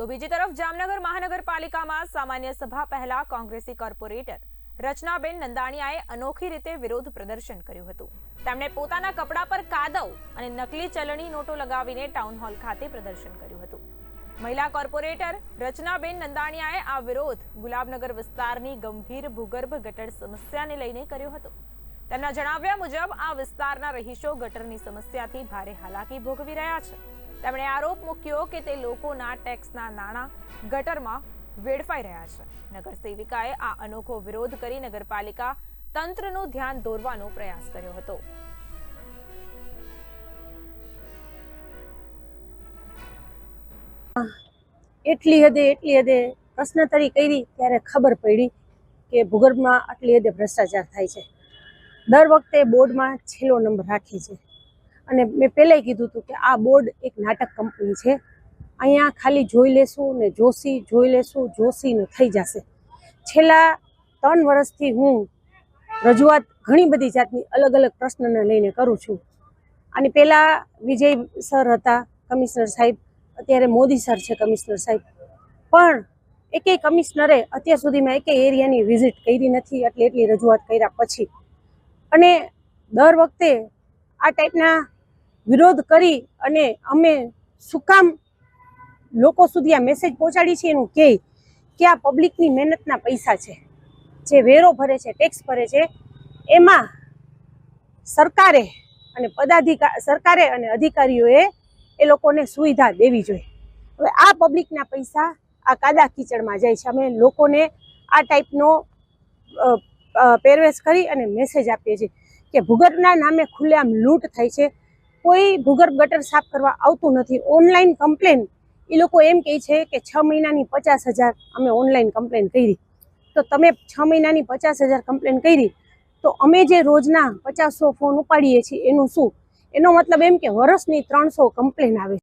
તો બીજી તરફ જામનગર મહાનગરપાલિકામાં સામાન્ય સભા પહેલા કોંગ્રેસી કોર્પોરેટર રચનાબેન નંદાણીયાએ અનોખી રીતે વિરોધ પ્રદર્શન કર્યું હતું. તેમણે પોતાના કપડા પર કાદવ અને નકલી ચલણી નોટો લગાવીને ટાઉન હોલ ખાતે પ્રદર્શન કર્યું હતું. મહિલા કોર્પોરેટર રચનાબેન નંદાણીયાએ આ વિરોધ ગુલાબનગર વિસ્તારની ગંભીર ભૂગર્ભ ગટર સમસ્યાને લઈને કર્યો હતો. તેમના જણાવ્યા મુજબ આ વિસ્તારના રહીશો ગટરની સમસ્યાથી ભારે હાલાકી ભોગવી રહ્યા છે. તેમણે આરોપ મૂક્યો કે તે લોકોના ટેક્સના નાણાં ગટરમાં વેડફાઈ રહ્યા છે. નગરસેવિકાએ આ અનોખો વિરોધ કરી નગરપાલિકા તંત્રનું ધ્યાન દોરવાનો પ્રયાસ કર્યો હતો. એટલી હદે એટલી હદે પ્રશ્નતરી કરી ત્યારે ખબર પડી કે ભૂગર્ભમાં આટલી હદે ભ્રષ્ટાચાર થાય છે. દર વખતે બોર્ડમાં છેલ્લો નંબર રાખે છે. અને મેં પહેલાંય કીધું હતું કે આ બોર્ડ એક નાટક કંપની છે. અહીંયા ખાલી જોઈ લેશું ને જોશી, જોઈ લેશું, જોશી ને થઈ જશે. છેલ્લા ત્રણ વર્ષથી હું રજૂઆત ઘણી બધી જાતની અલગ અલગ પ્રશ્નને લઈને કરું છું. અને પહેલાં વિજય સર હતા, કમિશનર સાહેબ, અત્યારે મોદી સર છે કમિશનર સાહેબ. પણ એકેય કમિશનરે અત્યાર સુધીમાં એકેય એરિયાની વિઝિટ કરી નથી, એટલે એટલી રજૂઆત કર્યા પછી. અને દર વખતે આ ટાઈપના વિરોધ કરી અને અમે શું કામ લોકો સુધી આ મેસેજ પહોંચાડી છે એનું કહે કે આ પબ્લિકની મહેનતના પૈસા છે, જે વેરો ભરે છે ટેક્સ ભરે છે, એમાં સરકારે અને પદાધિકાર સરકારે અને અધિકારીઓએ એ લોકોને સુવિધા દેવી જોઈએ. હવે આ પબ્લિકના પૈસા આ કાદા કીચડમાં જાય છે. અમે લોકોને આ ટાઈપનો પહેરવેશ કરી અને મેસેજ આપીએ છીએ કે ભૂગર્ભના નામે ખુલ્લેઆમ લૂંટ થાય છે. કોઈ ભૂગર્ભ ગટર સાફ કરવા આવતું નથી. ઓનલાઈન કમ્પ્લેન એ લોકો એમ કહે છે કે છ મહિનાની પચાસ હજાર અમે ઓનલાઈન કમ્પ્લેન કરી. તો તમે છ મહિનાની પચાસ હજાર કમ્પ્લેન કરી, તો અમે જે રોજના પચાસો ફોન ઉપાડીએ છીએ એનું શું? એનો મતલબ એમ કે વર્ષની ત્રણસો કમ્પ્લેન આવે